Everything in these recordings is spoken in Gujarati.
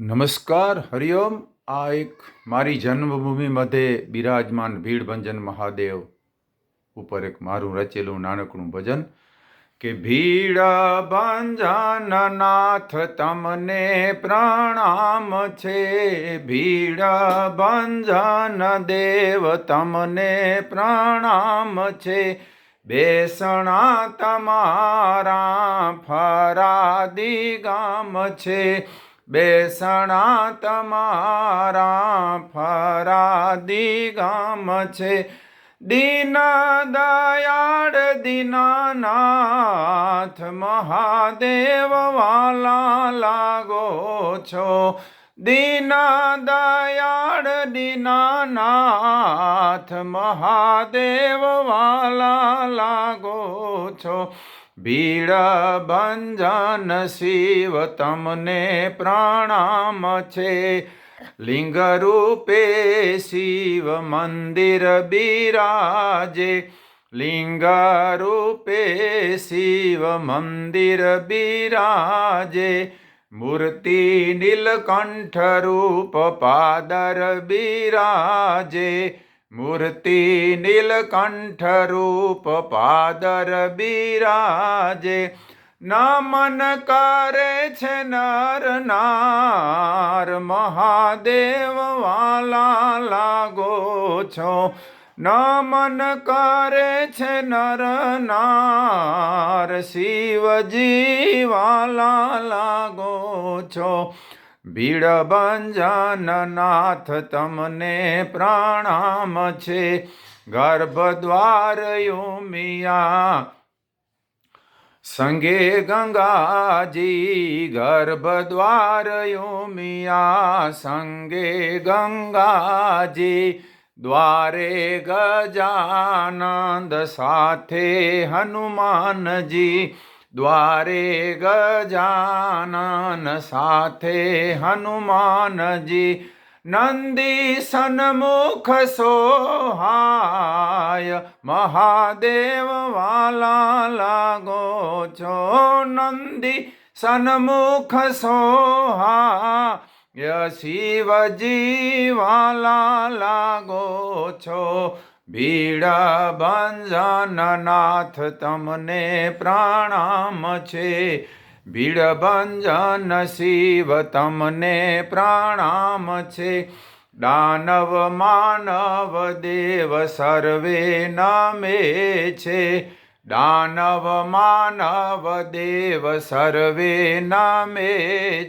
નમસ્કાર, હરિઓમ. આ એક મારી જન્મભૂમિ મધ્યે બિરાજમાન ભીડભંજન મહાદેવ ઉપર એક મારું રચેલું નાનકડું ભજન કે, ભીડ ભંજન નાથ તમને પ્રણામ છે. ભીડ ભંજન દેવ તમને પ્રણામ છે. બેસણા તમારા ફરાદી ગામ છે. બેસણા તમારા ફરાદી ગામ છે. દીન દયાળ દીનાનાથ મહાદેવ વાલા લાગો છો. દીન દયાળ દીનાનાથ મહાદેવ વાલા લાગો છો. ભીડ ભંજન શિવ તમને પ્રણામ છે. લિંગ રૂપે શિવ મંદિર બિરાજે. લિંગ રૂપે શિવ મંદિર બિરાજે. મૂર્તિ નીલકંઠ રૂપ પાદર બિરાજે. મૂર્તિ નીલકંઠ રૂપ પાદર બિરાજે, નમન કરે છે નર નાર, મહાદેવ વાલા લાગો છો. નમન કરે છે નર નાર, શિવજી વાલા લાગો છો. ભીડ ભંજન નાથ તમને પ્રાણામ છે. ગર્ભદ્વાર મિયા સંગે ગંગાજી ગર્ભદ્વાર મિયા સંગે ગંગાજી, દ્વારે ગજાનંદ સાથે હનુમાનજી દ્વારે ગજાનન સાથે હનુમાનજી નંદી સન્મુખ સોહાય મહાદેવ વાલા લાગો છો નંદી સન્મુખ સોહાય શિવજી વાલા લાગો છો ભીડ ભંજનનાથ તમને પ્રાણામ છે. ભીડ ભંજન શિવ તમને પ્રાણામ છે. દાનવ માનવ દેવ સર્વે નમે છે. દાનવ માનવ દેવ સર્વે નમે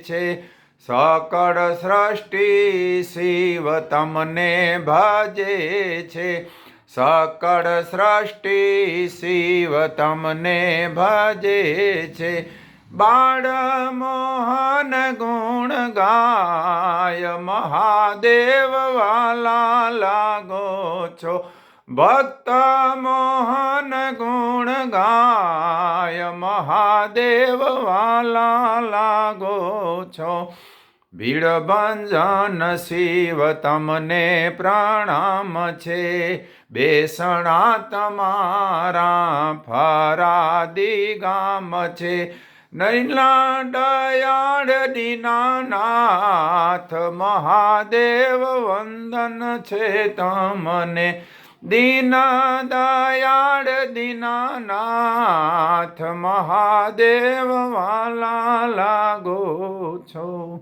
છે. સકળ સૃષ્ટિ શિવ તમને ભજે છે. સકળ સૃષ્ટિ શિવ તમને ભજે છે. બાળ મોહન ગુણ ગાય મહાદેવ વાલા લાગો છો. ભક્ત મોહન ગુણ ગાય મહાદેવ વાલા લાગો છો. ભીડ ભંજન શિવ તમને પ્રણામ છે. બેસણા તમારા ફરાદી ગામ છે. નૈલા દયાળ દીનાનાથ મહાદેવ વંદન છે તમને. દીન દયાળ દીનાનાથ મહાદેવ વાલા લાગો છો.